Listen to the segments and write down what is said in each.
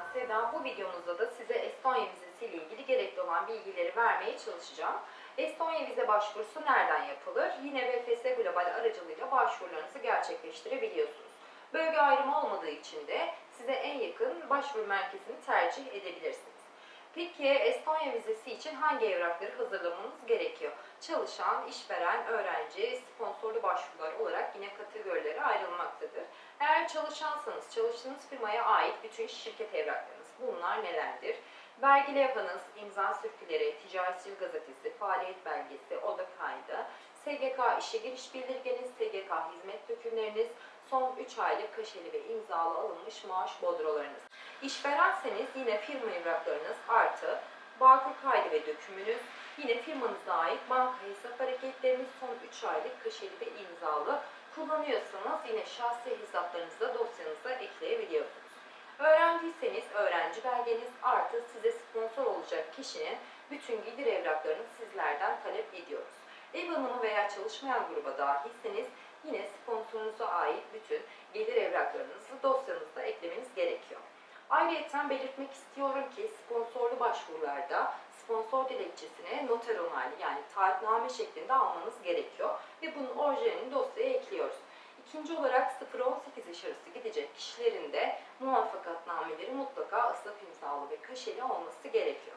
ben Seda. Bu videomuzda da size Estonya vizesi ilgili gerekli olan bilgileri vermeye çalışacağım. Estonya vize başvurusu nereden yapılır? Yine VFS Global aracılığıyla başvurularınızı gerçekleştirebiliyorsunuz. Bölge ayrımı olmadığı için de size en yakın başvuru merkezini tercih edebilirsiniz. Peki Estonya vizesi için hangi evrakları hazırlamanız gerekiyor? Çalışan, işveren, öğrenci, sponsor, çalışansanız çalıştığınız firmaya ait bütün şirket evraklarınız bunlar nelerdir? Vergi levhanız, imza sürküleri, ticaretçi gazetesi, faaliyet belgesi, oda kaydı, SGK işe giriş bildirgeniz, SGK hizmet dökümleriniz, son 3 aylık kaşeli ve imzalı alınmış maaş bodrolarınız. İşverenseniz yine firma evraklarınız artı Bağkur kaydı ve dökümünüz, yine firmanıza ait banka hesap hareketleriniz son 3 aylık kaşeli ve imzalı kullanıyorsanız yine şahsi hesaplarınızı dosyanıza ekleyebiliyorsunuz. Öğrenciyseniz öğrenci belgeniz artı size sponsor olacak kişinin bütün gelir evraklarını sizlerden talep ediyoruz. Ev hanımı veya çalışmayan gruba dahilseniz yine sponsorunuza ait bütün gelir evraklarınızı dosyanızda eklemeniz gerekiyor. Ayrıca belirtmek istiyorum ki sponsorlu başvurularda sponsor dilekçesini noter onaylı yani taahhütname şeklinde almanız gerekiyor ve bunun orijinalini dosyaya ekliyoruz. İkinci olarak 0-18 yaş arası gidecek kişilerin de muvaffakatnameleri mutlaka ıslah imzalı ve kaşeli olması gerekiyor.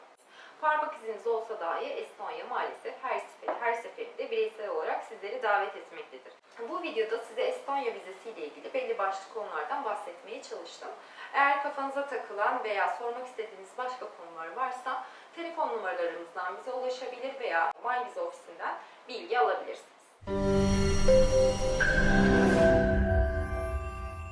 Parmak iziniz olsa dahi Estonya maalesef her, sefer, her seferinde bireysel olarak sizleri davet etmektedir. Bu videoda size Estonya vizesi ile ilgili belli başlı konulardan bahsetmeye çalıştım. Eğer kafanıza takılan veya sormak istediğiniz başka konular varsa telefon numaralarımızdan bize ulaşabilir veya MyViza ofisinden bilgi alabilirsiniz.